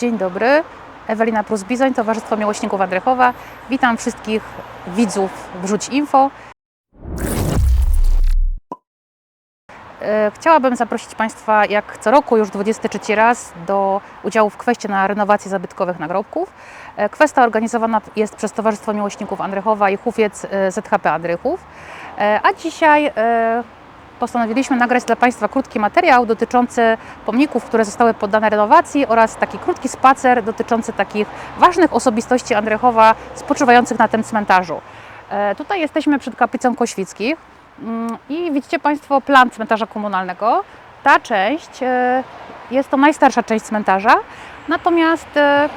Dzień dobry, Ewelina Prus-Bizoń, Towarzystwo Miłośników Andrychowa. Witam wszystkich widzów Wrzuć Info. E, Chciałabym zaprosić Państwa, jak co roku, już 23 raz, do udziału w kweście na renowacji zabytkowych nagrobków. E, Kwesta organizowana jest przez Towarzystwo Miłośników Andrychowa i Hufiec e, ZHP Andrychów. A dzisiaj postanowiliśmy nagrać dla Państwa krótki materiał dotyczący pomników, które zostały poddane renowacji oraz taki krótki spacer dotyczący takich ważnych osobistości Andrychowa spoczywających na tym cmentarzu. E, Tutaj jesteśmy przed kaplicą Koświckich mm, i widzicie Państwo plan cmentarza komunalnego. Ta część e, jest to najstarsza część cmentarza, natomiast e,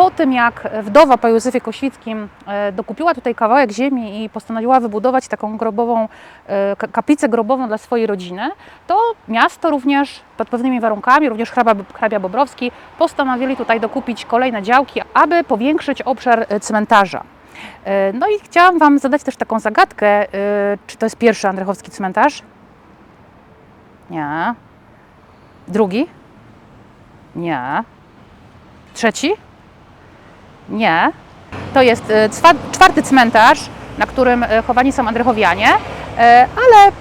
po tym jak wdowa po Józefie Koświckim e, dokupiła tutaj kawałek ziemi i postanowiła wybudować taką grobową, e, ka- kaplicę grobową dla swojej rodziny, to miasto również pod pewnymi warunkami, również hrabia, hrabia Bobrowski postanowili tutaj dokupić kolejne działki, aby powiększyć obszar e, cmentarza. No i chciałam Wam zadać też taką zagadkę, czy to jest pierwszy andrychowski cmentarz? Nie. Drugi? Nie. Trzeci? Nie. To jest e, czwarty cmentarz, na którym e, chowani są Andrychowianie, e, ale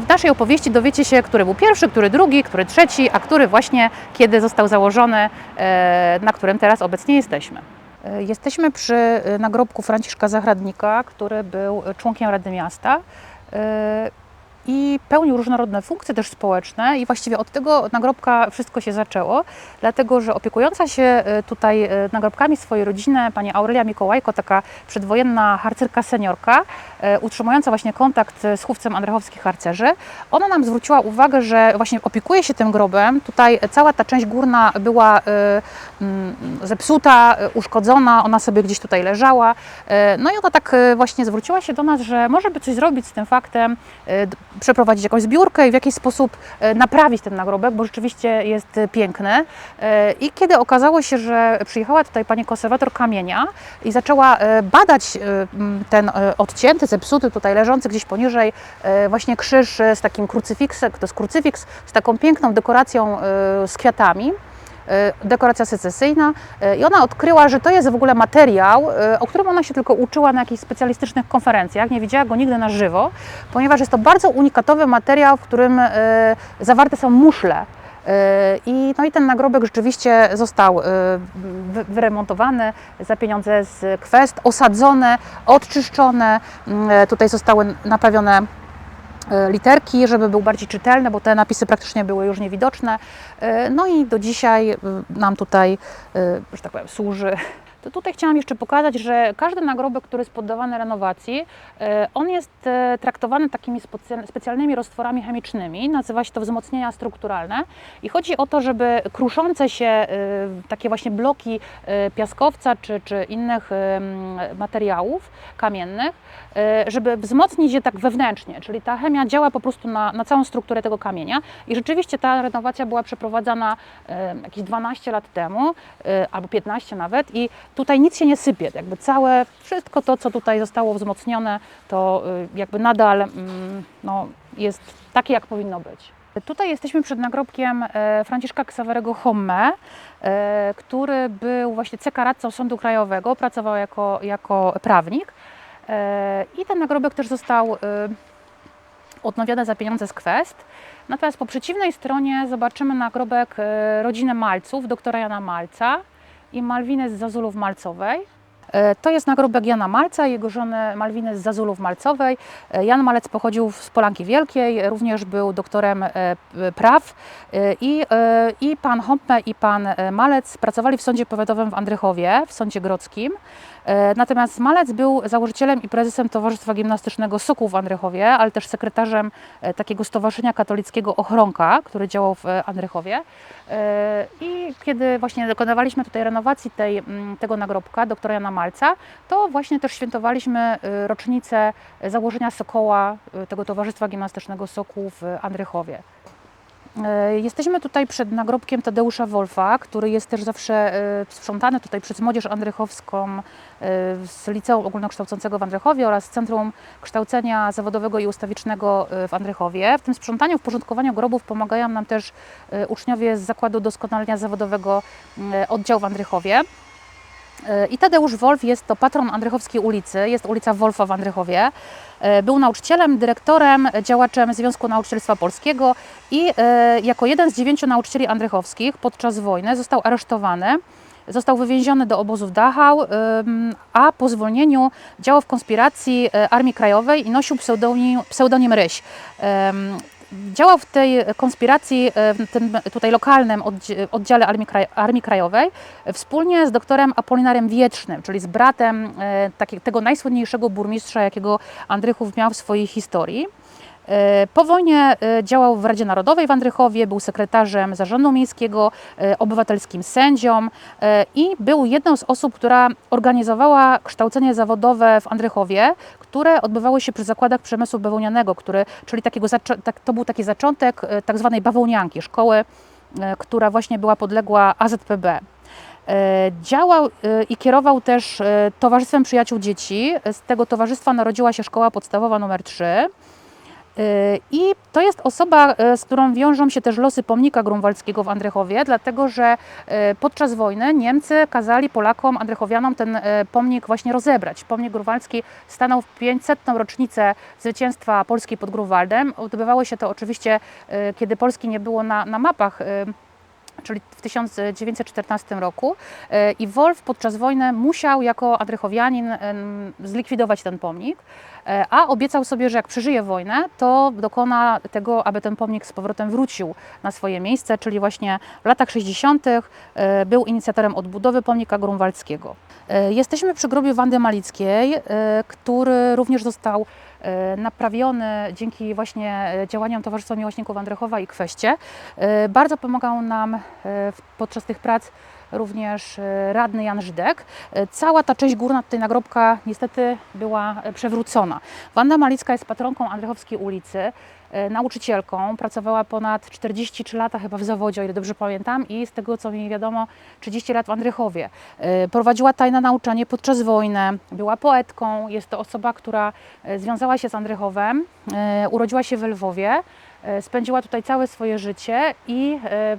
w naszej opowieści dowiecie się, który był pierwszy, który drugi, który trzeci, a który właśnie kiedy został założony, na którym teraz obecnie jesteśmy. Jesteśmy przy nagrobku Franciszka Zachradnika, który był członkiem Rady Miasta i pełnił różnorodne funkcje też społeczne i właściwie od tego nagrobka wszystko się zaczęło, dlatego że opiekująca się e, tutaj e, nagrobkami swojej rodziny pani Aurelia Mikołajko, taka przedwojenna harcerka seniorka, e, utrzymująca właśnie kontakt z chówcem andrychowskich harcerzy, ona nam zwróciła uwagę, że właśnie opiekuje się tym grobem. Tutaj cała ta część górna była mm, zepsuta, uszkodzona, ona sobie gdzieś tutaj leżała. No i ona tak właśnie zwróciła się do nas, że może by coś zrobić z tym faktem, przeprowadzić jakąś zbiórkę i w jakiś sposób e, naprawić ten nagrobek, bo rzeczywiście jest e, piękny. E, I kiedy okazało się, że przyjechała tutaj pani konserwator kamienia i zaczęła badać ten odcięty, zepsuty tutaj leżący gdzieś poniżej właśnie krzyż z takim krucyfiksem, to jest krucyfiks z taką piękną dekoracją z kwiatami, dekoracja secesyjna e, i ona odkryła, że to jest w ogóle materiał, e, o którym ona się tylko uczyła na jakichś specjalistycznych konferencjach, nie widziała go nigdy na żywo, ponieważ jest to bardzo unikatowy materiał, w którym e, zawarte są muszle. E, I, no i ten nagrobek rzeczywiście został e, wy- wyremontowany za pieniądze z kwest, osadzone, odczyszczone. Mm, e, Tutaj zostały naprawione e, literki, żeby był bardziej czytelny, bo te napisy praktycznie były już niewidoczne. E, No i do dzisiaj e, nam tutaj, e, że tak powiem, służy. To tutaj chciałam jeszcze pokazać, że każdy nagrobek, który jest poddawany renowacji, e, on jest e, traktowany takimi specjalnymi roztworami chemicznymi, nazywa się to wzmocnienia strukturalne. I chodzi o to, żeby kruszące się e, takie właśnie bloki piaskowca czy, czy innych materiałów kamiennych, żeby wzmocnić je tak wewnętrznie, czyli ta chemia działa po prostu na, na całą strukturę tego kamienia. I rzeczywiście ta renowacja była przeprowadzana jakieś 12 lat temu, albo 15 nawet. I tutaj nic się nie sypie, jakby całe, wszystko to, co tutaj zostało wzmocnione, to e, jakby nadal mm, no, jest takie, jak powinno być. Tutaj jesteśmy przed nagrobkiem e, Franciszka Ksawerego Homme, e, który był właśnie cekaradcą Sądu Krajowego, pracował jako, jako prawnik. E, I ten nagrobek też został e, odnowiony za pieniądze z kwest. Natomiast po przeciwnej stronie zobaczymy nagrobek rodziny Malców, doktora Jana Malca i Malwiny z Zazulów Malcowej. E, To jest nagrobek Jana Malca jego żony Malwiny z Zazulów Malcowej. E, Jan Malec pochodził z Polanki Wielkiej, również był doktorem e, praw i, i pan Hoppe i pan Malec pracowali w sądzie powiatowym w Andrychowie, w sądzie grodzkim. Natomiast Malec był założycielem i prezesem Towarzystwa Gimnastycznego Sokół w Andrychowie, ale też sekretarzem takiego Stowarzyszenia Katolickiego Ochronka, który działał w Andrychowie. I kiedy właśnie dokonywaliśmy tutaj renowacji tej, tego nagrobka doktora Jana Malca, to właśnie też świętowaliśmy e, rocznicę założenia Sokoła, e, tego Towarzystwa Gimnastycznego Sokół w Andrychowie. Jesteśmy tutaj przed nagrobkiem Tadeusza Wolfa, który jest też zawsze sprzątany tutaj przez Młodzież Andrychowską z Liceum Ogólnokształcącego w Andrychowie oraz Centrum Kształcenia Zawodowego i Ustawicznego w Andrychowie. W tym sprzątaniu, w porządkowaniu grobów pomagają nam też uczniowie z Zakładu Doskonalenia Zawodowego oddział w Andrychowie. E, I Tadeusz Wolf jest to patron Andrychowskiej ulicy, jest ulica Wolfa w Andrychowie. E, Był nauczycielem, dyrektorem, działaczem Związku Nauczycielstwa Polskiego i e, jako jeden z dziewięciu nauczycieli andrychowskich podczas wojny został aresztowany. Został wywieziony do obozów Dachau, a po zwolnieniu działał w konspiracji Armii Krajowej i nosił pseudonim, pseudonim Ryś. Działał w tej konspiracji, e, w tym tutaj lokalnym oddziale Armii, Kraj- Armii Krajowej wspólnie z doktorem Apolinarem Wiecznym, czyli z bratem e, tego najsłynniejszego burmistrza, jakiego Andrychów miał w swojej historii. E, Po wojnie działał w Radzie Narodowej w Andrychowie, był sekretarzem Zarządu Miejskiego, obywatelskim sędzią i był jedną z osób, która organizowała kształcenie zawodowe w Andrychowie, które odbywały się przy zakładach przemysłu bawełnianego, który, czyli takiego, tak, to był taki zaczątek e, tak zwanej bawełnianki, szkoły, e, która właśnie była podległa AZPB. E, Działał i kierował też Towarzystwem Przyjaciół Dzieci. Z tego towarzystwa narodziła się szkoła podstawowa numer 3. I to jest osoba, y, z którą wiążą się też losy pomnika grunwaldzkiego w Andrychowie, dlatego że y, podczas wojny Niemcy kazali Polakom, Andrychowianom ten y, pomnik właśnie rozebrać. Pomnik grunwaldzki stanął w 500. rocznicę zwycięstwa Polski pod Grunwaldem. Odbywało się to oczywiście, kiedy Polski nie było na, na mapach czyli w 1914 roku. E, I Wolf podczas wojny musiał jako Andrychowianin em, zlikwidować ten pomnik, e, a obiecał sobie, że jak przeżyje wojnę, to dokona tego, aby ten pomnik z powrotem wrócił na swoje miejsce, czyli właśnie w latach 60. e, był inicjatorem odbudowy pomnika grunwaldzkiego. Jesteśmy przy grobie Wandy Malickiej, który również został naprawiony dzięki właśnie e, działaniom Towarzystwa Miłośników Andrychowa i Kweście. E, Bardzo pomagał nam e, podczas tych prac również e, radny Jan Żydek. E, Cała ta część górna tutaj nagrobka niestety była e, przewrócona. Wanda Malicka jest patronką Andrychowskiej ulicy, e, nauczycielką, pracowała ponad 43 lata chyba w zawodzie, o ile dobrze pamiętam i z tego co mi wiadomo 30 lat w Andrychowie. E, Prowadziła tajne nauczanie podczas wojny, była poetką, jest to osoba, która e, związała się z Andrychowem, e, urodziła się w Lwowie, e, spędziła tutaj całe swoje życie i e,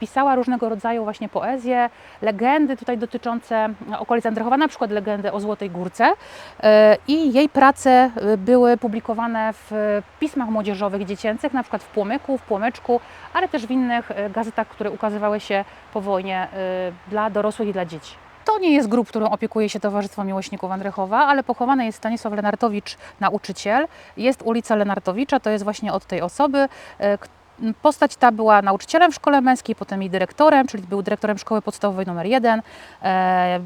pisała różnego rodzaju właśnie poezje, legendy tutaj dotyczące okolic Andrychowa, na przykład legendy o Złotej Górce E, i jej prace e, były publikowane w e, pismach młodzieżowych dziecięcych, na przykład w Płomyku, w Płomyczku, ale też w innych e, gazetach, które ukazywały się po wojnie e, dla dorosłych i dla dzieci. To nie jest grób, którą opiekuje się Towarzystwo Miłośników Andrychowa, ale pochowany jest Stanisław Lenartowicz, nauczyciel. Jest ulica Lenartowicza, to jest właśnie od tej osoby. e, Postać ta była nauczycielem w szkole męskiej, potem i dyrektorem, czyli był dyrektorem szkoły podstawowej numer 1. E,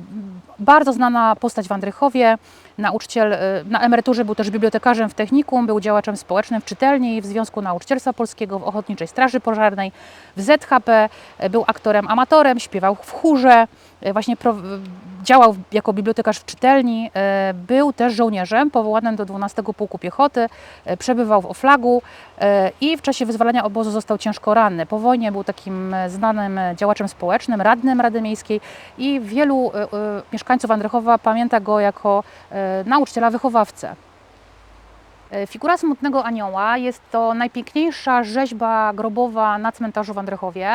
bardzo znana postać w Andrychowie. Nauczyciel e, na emeryturze był też bibliotekarzem w technikum, był działaczem społecznym w czytelni, w Związku Nauczycielstwa Polskiego, w Ochotniczej Straży Pożarnej, w ZHP, e, był aktorem amatorem, śpiewał w chórze, e, właśnie działał jako bibliotekarz w czytelni, był też żołnierzem powołanym do 12 Pułku Piechoty, przebywał w Oflagu i w czasie wyzwalania obozu został ciężko ranny. Po wojnie był takim znanym działaczem społecznym, radnym Rady Miejskiej i wielu mieszkańców Andrychowa pamięta go jako nauczyciela wychowawcę. E, Figura Smutnego Anioła jest to najpiękniejsza rzeźba grobowa na cmentarzu w Andrychowie.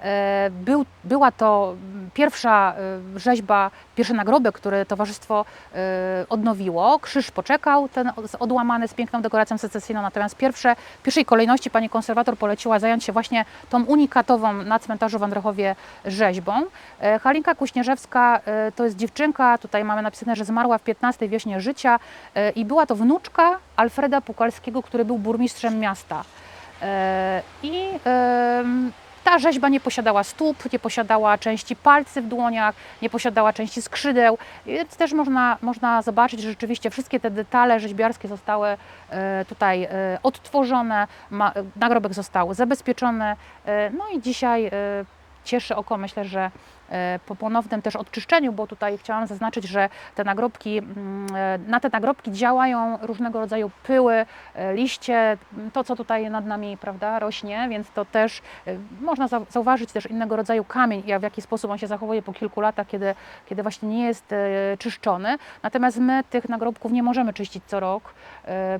E, Był, była to pierwsza e, rzeźba, pierwszy nagrobek, który towarzystwo odnowiło. Krzyż poczekał, ten od- odłamany z piękną dekoracją secesyjną, natomiast pierwsze, w pierwszej kolejności pani konserwator poleciła zająć się właśnie tą unikatową na cmentarzu w Andrychowie rzeźbą. Halinka Kuśnierzewska to jest dziewczynka, tutaj mamy napisane, że zmarła w 15 wiośnie życia i była to wnuczka Alfreda Pukalskiego, który był burmistrzem miasta. E, I ta rzeźba nie posiadała stóp, nie posiadała części palcy w dłoniach, nie posiadała części skrzydeł, więc też można, można zobaczyć, że rzeczywiście wszystkie te detale rzeźbiarskie zostały e, tutaj e, odtworzone, nagrobek został zabezpieczony, no i dzisiaj cieszy oko, myślę, że e, po ponownym też odczyszczeniu, bo tutaj chciałam zaznaczyć, że te nagrobki, mm, e, na te nagrobki działają różnego rodzaju pyły, e, liście, to co tutaj nad nami prawda, rośnie, więc to też można zau- zauważyć też innego rodzaju kamień, w jaki sposób on się zachowuje po kilku latach, kiedy, kiedy właśnie nie jest czyszczony. Natomiast my tych nagrobków nie możemy czyścić co rok,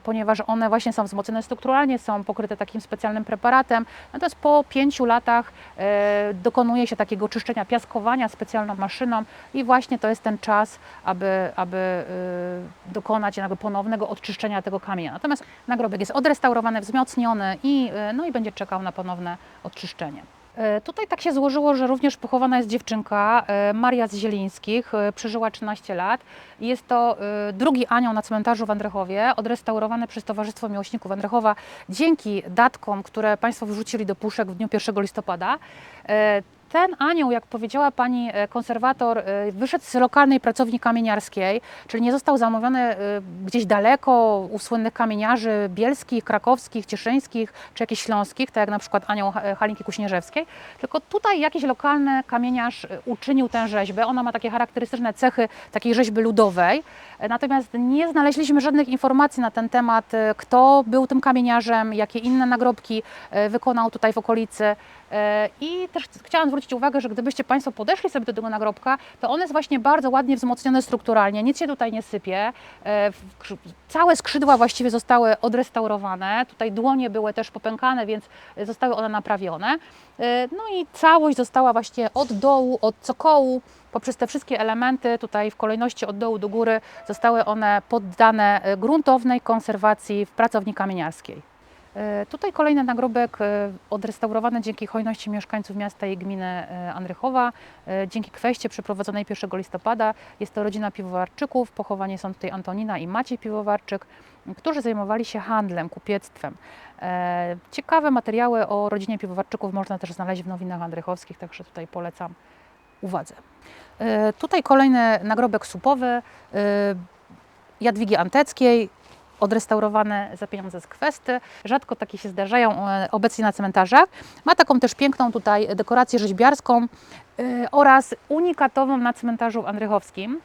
ponieważ one właśnie są wzmocnione strukturalnie, są pokryte takim specjalnym preparatem. Natomiast po pięciu latach e, dokonuje się takiego czyszczenia, piaskowania specjalną maszyną i właśnie to jest ten czas, aby, aby e, dokonać jakby ponownego odczyszczenia tego kamienia. Natomiast nagrobek jest odrestaurowany, wzmocniony i, e, no i będzie czekał na ponowne odczyszczenie. E, Tutaj tak się złożyło, że również pochowana jest dziewczynka, e, Maria z Zielińskich, e, przeżyła 13 lat. Jest to drugi anioł na cmentarzu w Andrychowie, odrestaurowany przez Towarzystwo Miłośników Andrychowa dzięki datkom, które Państwo wrzucili do puszek w dniu 1 listopada. Ten anioł, jak powiedziała pani e, konserwator, e, wyszedł z lokalnej pracowni kamieniarskiej, czyli nie został zamówiony e, gdzieś daleko u słynnych kamieniarzy bielskich, krakowskich, cieszyńskich czy jakichś śląskich, tak jak na przykład anioł Ha- Halinki Kuśnierzewskiej, tylko tutaj jakiś lokalny kamieniarz uczynił tę rzeźbę. Ona ma takie charakterystyczne cechy takiej rzeźby ludowej, natomiast nie znaleźliśmy żadnych informacji na ten temat, kto był tym kamieniarzem, jakie inne nagrobki wykonał tutaj w okolicy. E, I też chciałam zwrócić uwagę, że gdybyście Państwo podeszli sobie do tego nagrobka, to on jest właśnie bardzo ładnie wzmocniony strukturalnie, nic się tutaj nie sypie. E, Całe skrzydła właściwie zostały odrestaurowane, tutaj dłonie były też popękane, więc zostały one naprawione. E, No i całość została właśnie od dołu, od cokołu, poprzez te wszystkie elementy, tutaj w kolejności od dołu do góry, zostały one poddane gruntownej konserwacji w pracowni kamieniarskiej. E, Tutaj kolejny nagrobek e, odrestaurowany dzięki hojności mieszkańców miasta i gminy e, Andrychowa, dzięki kweście przeprowadzonej 1 listopada. Jest to rodzina piwowarczyków, pochowani są tutaj Antonina i Maciej Piwowarczyk, którzy zajmowali się handlem, kupiectwem. Ciekawe materiały o rodzinie piwowarczyków można też znaleźć w nowinach andrychowskich, także tutaj polecam uwadze. Tutaj kolejny nagrobek supowy Jadwigi Anteckiej, odrestaurowane za pieniądze z kwesty. Rzadko takie się zdarzają e, obecnie na cmentarzach. Ma taką też piękną tutaj dekorację rzeźbiarską e, oraz unikatową na cmentarzu Andrychowskim.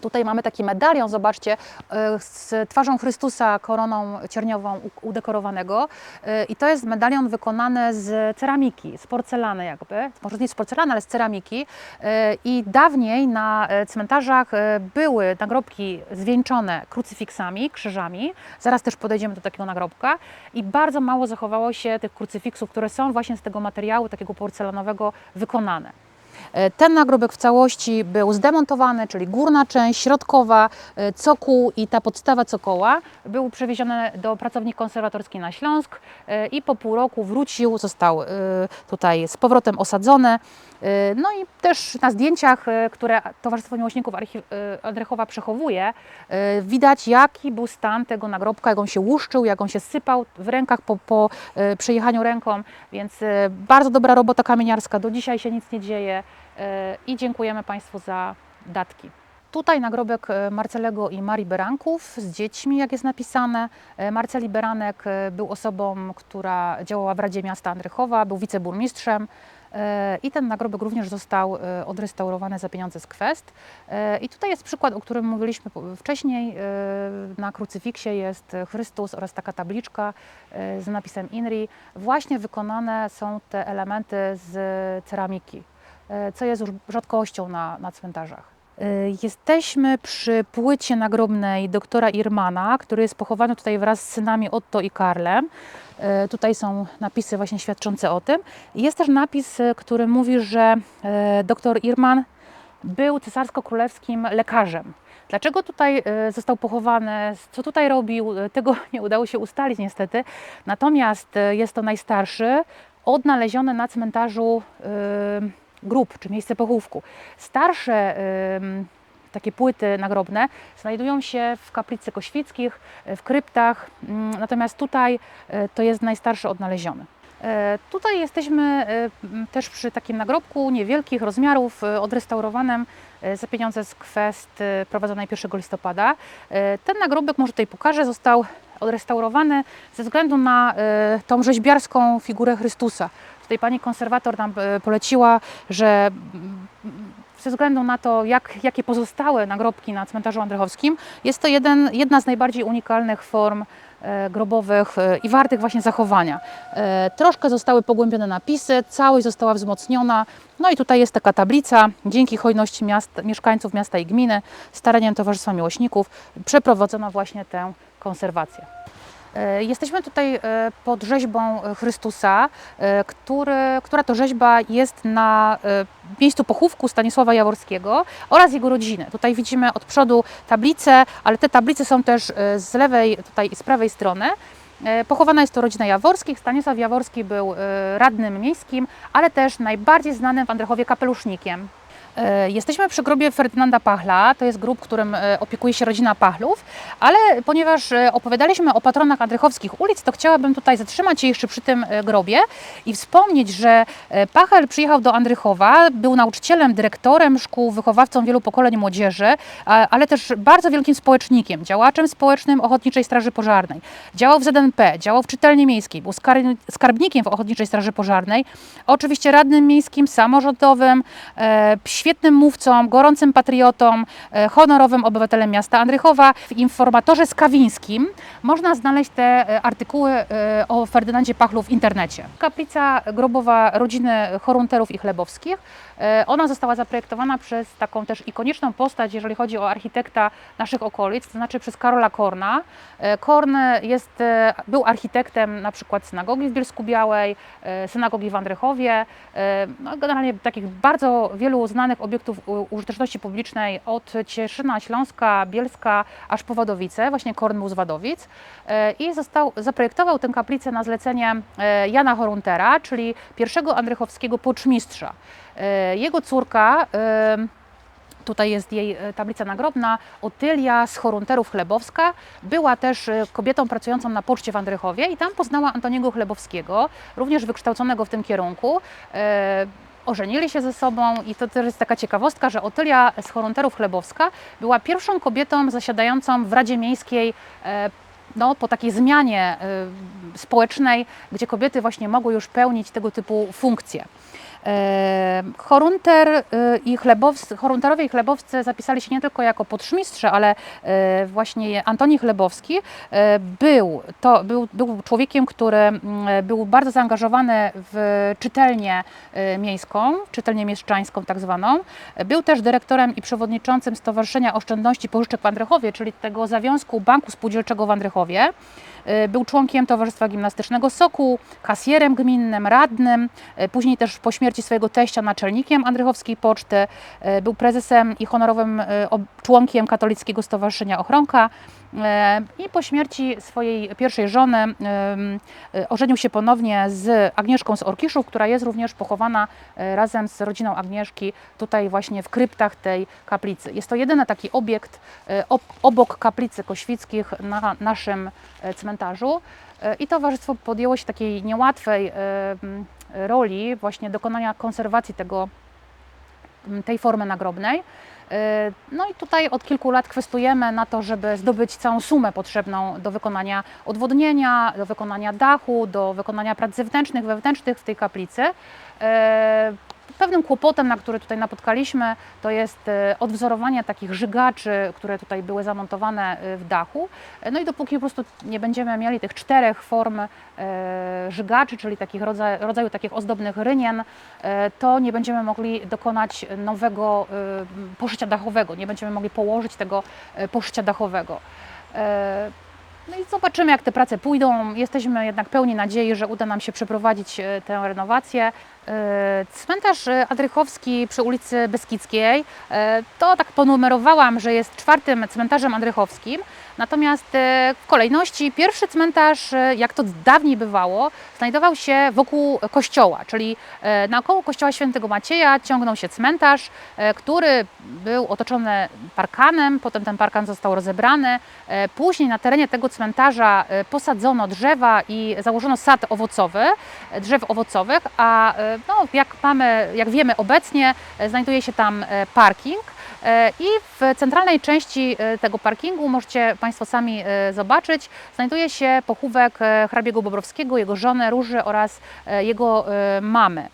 Tutaj mamy taki medalion, zobaczcie, e, z twarzą Chrystusa koroną cierniową udekorowanego. E, I to jest medalion wykonany z ceramiki, z porcelany jakby. Może nie z porcelany, ale z ceramiki. E, I dawniej na cmentarzach były nagrobki zwieńczone krucyfiksami, krzyżami. Zaraz też podejdziemy do takiego nagrobka. I bardzo mało zachowało się tych krucyfiksów, które są właśnie z tego materiału takiego porcelanowego wykonane. E, Ten nagrobek w całości był zdemontowany, czyli górna część, środkowa, e, cokół i ta podstawa cokoła był przewieziony do pracowni konserwatorskiej na Śląsk e, i po pół roku wrócił, został tutaj z powrotem osadzony. E, No i też na zdjęciach, e, które Towarzystwo Miłośników e, Andrychowa przechowuje, widać jaki był stan tego nagrobka, jak on się łuszczył, jak on się sypał w rękach po, po przejechaniu ręką, więc bardzo dobra robota kamieniarska, do dzisiaj się nic nie dzieje i dziękujemy Państwu za datki. Tutaj nagrobek Marcelego i Marii Beranków z dziećmi, jak jest napisane. Marceli Beranek był osobą, która działała w Radzie Miasta Andrychowa, był wiceburmistrzem i ten nagrobek również został e, odrestaurowany za pieniądze z kwest. E, I tutaj jest przykład, o którym mówiliśmy wcześniej. E, Na krucyfiksie jest Chrystus oraz taka tabliczka e, z napisem INRI. Właśnie wykonane są te elementy z ceramiki, e, co jest już rzadkością na, na cmentarzach. E, Jesteśmy przy płycie nagrobnej doktora Irmana, który jest pochowany tutaj wraz z synami Otto i Karlem. E, Tutaj są napisy właśnie świadczące o tym. Jest też napis, e, który mówi, że doktor Irman był cesarsko-królewskim lekarzem. Dlaczego tutaj został pochowany, co tutaj robił, tego nie udało się ustalić niestety. Natomiast jest to najstarszy odnaleziony na cmentarzu grób, czy miejsce pochówku. Starsze takie płyty nagrobne znajdują się w kaplicy koświckich, w kryptach, mm, natomiast tutaj e, to jest najstarszy odnaleziony. E, Tutaj jesteśmy m, też przy takim nagrobku niewielkich rozmiarów, odrestaurowanym za pieniądze z kwest prowadzonej 1 listopada. Ten nagrobek, może tutaj pokażę, został odrestaurowany ze względu na e, tą rzeźbiarską figurę Chrystusa. Tutaj pani konserwator nam e, poleciła, że mm, ze względu na to, jak, jakie pozostałe nagrobki na cmentarzu Andrychowskim, jest to jeden, jedna z najbardziej unikalnych form e, grobowych i wartych właśnie zachowania. Troszkę zostały pogłębione napisy, całość została wzmocniona. No i tutaj jest taka tablica. Dzięki hojności miast, mieszkańców miasta i gminy, staraniem Towarzystwa Miłośników przeprowadzono właśnie tę konserwację. E, Jesteśmy tutaj e, pod rzeźbą e, Chrystusa, który, która to rzeźba jest na miejscu pochówku Stanisława Jaworskiego oraz jego rodziny. Tutaj widzimy od przodu tablice, ale te tablice są też z lewej tutaj i z prawej strony. Pochowana jest to rodzina Jaworskich. Stanisław Jaworski był radnym miejskim, ale też najbardziej znanym w Andrychowie kapelusznikiem. E, Jesteśmy przy grobie Ferdynanda Pachla, to jest grób, którym e, opiekuje się rodzina Pachlów, ale ponieważ e, opowiadaliśmy o patronach andrychowskich ulic, to chciałabym tutaj zatrzymać się jeszcze przy tym grobie i wspomnieć, że Pachel przyjechał do Andrychowa, był nauczycielem, dyrektorem szkół, wychowawcą wielu pokoleń młodzieży, ale też bardzo wielkim społecznikiem, działaczem społecznym Ochotniczej Straży Pożarnej. Działał w ZNP, działał w czytelni miejskiej, był skar- skarbnikiem w Ochotniczej Straży Pożarnej, oczywiście radnym miejskim, samorządowym, świetnym mówcą, gorącym patriotą, e, honorowym obywatelem miasta Andrychowa. W informatorze Skawińskim można znaleźć te e, artykuły e, o Ferdynandzie Pachlu w internecie. Kaplica grobowa rodziny Chorunterów i Chlebowskich. Ona została zaprojektowana przez taką też ikoniczną postać, jeżeli chodzi o architekta naszych okolic, to znaczy przez Karola Korna. Korn jest, był architektem na przykład synagogi w Bielsku Białej, synagogi w Andrychowie, no, generalnie takich bardzo wielu znanych obiektów użyteczności publicznej od Cieszyna, Śląska, Bielska aż po Wadowice, właśnie Korn był z Wadowic e, i został, zaprojektował tę kaplicę na zlecenie e, Jana Horuntera, czyli pierwszego andrychowskiego poczmistrza. E, Jego córka Tutaj jest jej tablica nagrobna. Otylia z Chorunterów Chlebowska była też kobietą pracującą na poczcie w Andrychowie i tam poznała Antoniego Chlebowskiego, również wykształconego w tym kierunku. Ożenili się ze sobą i to też jest taka ciekawostka, że Otylia z Chorunterów Chlebowska była pierwszą kobietą zasiadającą w Radzie Miejskiej e, no, po takiej zmianie e, społecznej, gdzie kobiety właśnie mogły już pełnić tego typu funkcje. E, Chorunter y, i chlebowscy, i chlebowcy zapisali się nie tylko jako podszmistrze, ale e, właśnie Antoni Chlebowski e, był, to, był, był człowiekiem, który był bardzo zaangażowany w czytelnię e, miejską, czytelnię mieszczańską tak zwaną. Był też dyrektorem i przewodniczącym Stowarzyszenia Oszczędności Pożyczek w Andrychowie, czyli tego zawiązku Banku Spółdzielczego w Andrychowie. E, Był członkiem Towarzystwa Gimnastycznego Soku, kasjerem gminnym, radnym, e, później też po śmierci swojego teścia naczelnikiem. Andrychowskiej Poczty, e, był prezesem i honorowym e, członkiem Katolickiego Stowarzyszenia Ochronka i po śmierci swojej pierwszej żony e, ożenił się ponownie z Agnieszką z Orkiszów, która jest również pochowana e, razem z rodziną Agnieszki tutaj właśnie w kryptach tej kaplicy. Jest to jedyny taki obiekt e, ob- obok kaplicy Koświckich na naszym e, cmentarzu. E, I towarzystwo podjęło się takiej niełatwej e, roli właśnie dokonania konserwacji tego, tej formy nagrobnej. E, No i tutaj od kilku lat kwestujemy na to, żeby zdobyć całą sumę potrzebną do wykonania odwodnienia, do wykonania dachu, do wykonania prac zewnętrznych, wewnętrznych w tej kaplicy. Pewnym kłopotem, na który tutaj napotkaliśmy, to jest e, odwzorowanie takich żygaczy, które tutaj były zamontowane e, w dachu. E, No i dopóki po prostu nie będziemy mieli tych czterech form żygaczy, czyli takich rodzaj, rodzaju takich ozdobnych rynien, to nie będziemy mogli dokonać nowego poszycia dachowego, nie będziemy mogli położyć tego poszycia dachowego. No i zobaczymy, jak te prace pójdą. Jesteśmy jednak pełni nadziei, że uda nam się przeprowadzić tę renowację. E, Cmentarz e, Andrychowski przy ulicy Beskidzkiej, e, to tak ponumerowałam, że jest czwartym cmentarzem andrychowskim. Natomiast w kolejności pierwszy cmentarz, jak to dawniej bywało, znajdował się wokół kościoła, czyli naokoło kościoła świętego Macieja ciągnął się cmentarz, który był otoczony parkanem, potem ten parkan został rozebrany. Później na terenie tego cmentarza posadzono drzewa i założono sad owocowy, drzew owocowych, a no, jak, mamy, jak wiemy obecnie e, znajduje się tam e, parking. E, I w centralnej części tego parkingu możecie Państwo sami zobaczyć, znajduje się pochówek hrabiego Bobrowskiego, jego żony Róży oraz jego mamy.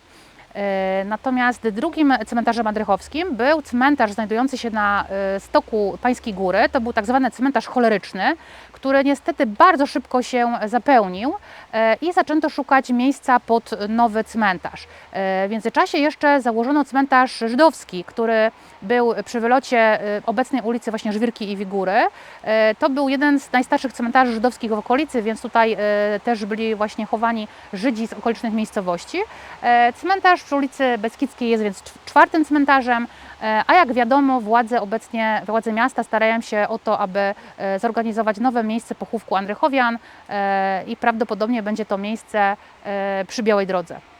E, Natomiast drugim cmentarzem adrychowskim był cmentarz znajdujący się na e, stoku Pańskiej Góry. To był tak zwany cmentarz choleryczny, który niestety bardzo szybko się zapełnił e, i zaczęto szukać miejsca pod nowy cmentarz. W międzyczasie jeszcze założono cmentarz żydowski, który był przy wylocie obecnej ulicy właśnie Żwirki i Wigury. To był jeden z najstarszych cmentarzy żydowskich w okolicy, więc tutaj też byli właśnie chowani Żydzi z okolicznych miejscowości. E, Cmentarz przy ulicy Beskidzkiej jest więc czw- czwartym cmentarzem, e, a jak wiadomo władze obecnie, władze miasta starają się o to, aby e, zorganizować nowe miejsce pochówku Andrychowian e, i prawdopodobnie będzie to miejsce przy Białej Drodze.